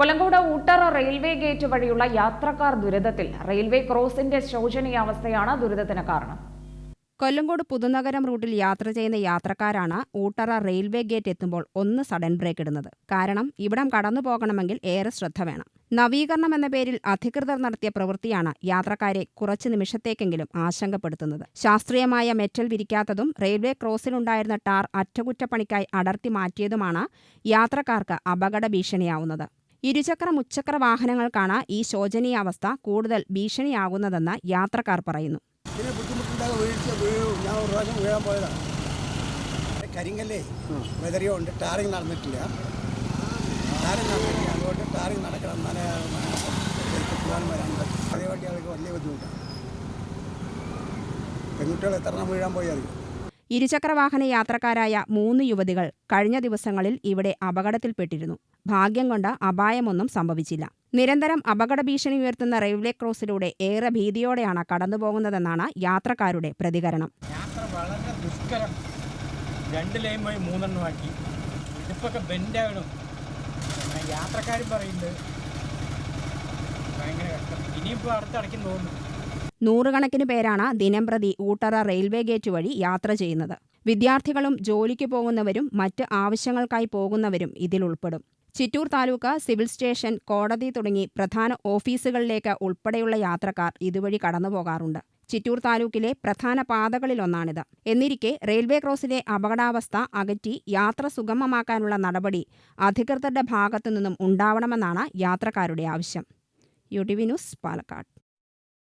കൊല്ലങ്കോട് ഊട്ടറ railway gate വഴിയുള്ള യാത്രക്കാർ ദുരിതത്തിൽ. റെയിൽവേ ക്രോസിന്റെ ശോചനീയാവസ്ഥയാണ് ദുരിതത്തിന് കാരണം. കൊല്ലങ്കോട് പുതുനഗരം റൂട്ടിൽ യാത്ര ചെയ്യുന്ന യാത്രക്കാരാണ് ഊട്ടറ റെയിൽവേ ഗേറ്റ് എത്തുമ്പോൾ ഒന്ന് സഡൻ ബ്രേക്ക് ഇടുന്നത്. കാരണം ഇവിടം കടന്നു പോകണമെങ്കിൽ ഏറെ ശ്രദ്ധ വേണം. നവീകരണം എന്ന പേരിൽ അധികൃതർ നടത്തിയ പ്രവൃത്തിയാണ് യാത്രക്കാരെ കുറച്ചു നിമിഷത്തേക്കെങ്കിലും ആശങ്കപ്പെടുത്തുന്നത്. ശാസ്ത്രീയമായ മെറ്റൽ വിരിക്കാത്തതും റെയിൽവേ ക്രോസിലുണ്ടായിരുന്ന ടാർ അറ്റകുറ്റപ്പണിക്കായി അടർത്തി മാറ്റിയതുമാണ് യാത്രക്കാർക്ക് അപകട ഭീഷണിയാവുന്നത്. ഇരുചക്ര മുച്ചക്ര വാഹനങ്ങൾക്കാണ് ഈ ശോചനീയാവസ്ഥ കൂടുതൽ ഭീഷണിയാകുന്നതെന്ന് യാത്രക്കാർ പറയുന്നു. കരിങ്കല്ലേ വെതറിയോ ഉണ്ട്. ടാറിങ് നടന്നിട്ടില്ല. ടാറിങ് നടന്നിട്ടില്ല. അതുകൊണ്ട് ടാറിങ് നടക്കണം എന്നാലേ ശരിക്കും പോകാൻ വരാൻ പറ്റും. അതേ വണ്ടികൾക്ക് വലിയ ബുദ്ധിമുട്ടാണ്. പെൺകുട്ടികൾ എത്ര എണ്ണം വീഴാൻ പോയി അറിയും? ഇരുചക്രവാഹന യാത്രക്കാരായ മൂന്ന് യുവതികൾ കഴിഞ്ഞ ദിവസങ്ങളിൽ ഇവിടെ അപകടത്തിൽപ്പെട്ടിരുന്നു. ഭാഗ്യം കൊണ്ട് അപായമൊന്നും സംഭവിച്ചില്ല. നിരന്തരം അപകട ഭീഷണി ഉയർത്തുന്ന റെയിൽവേ ക്രോസിലൂടെ ഏറെ ഭീതിയോടെയാണ് കടന്നുപോകുന്നതെന്നാണ് യാത്രക്കാരുടെ പ്രതികരണം. യാത്ര വളരെ ദുഷ്കരം. രണ്ട് ലൈൻ വഴി മൂന്നെണ്ണമാക്കി ഇതിപ്പൊക്കെ ബെൻഡാകണം യാത്രക്കാരും പറയുന്നത് ഭയങ്കര കഷ്ടം. അടുത്തടയ്ക്കും തോന്നുന്നു. നൂറുകണക്കിന് പേരാണ് ദിനംപ്രതി ഊട്ടറ റെയിൽവേ ഗേറ്റ് വഴി യാത്ര ചെയ്യുന്നത്. വിദ്യാർത്ഥികളും ജോലിക്ക് പോകുന്നവരും മറ്റ് ആവശ്യങ്ങൾക്കായി പോകുന്നവരും ഇതിൽ ഉൾപ്പെടും. ചിറ്റൂർ താലൂക്ക് സിവിൽ സ്റ്റേഷൻ കോടതി തുടങ്ങി പ്രധാന ഓഫീസുകളിലേക്ക് ഉൾപ്പെടെയുള്ള യാത്രക്കാർ ഇതുവഴി കടന്നുപോകാറുണ്ട്. ചിറ്റൂർ താലൂക്കിലെ പ്രധാന പാതകളിലൊന്നാണിത്. എന്നിരിക്കെ റെയിൽവേ ക്രോസിലെ അപകടാവസ്ഥ അകറ്റി യാത്ര സുഗമമാക്കാനുള്ള നടപടി അധികൃതരുടെ ഭാഗത്തുനിന്നും ഉണ്ടാവണമെന്നാണ് യാത്രക്കാരുടെ ആവശ്യം. U T V news Palakkad.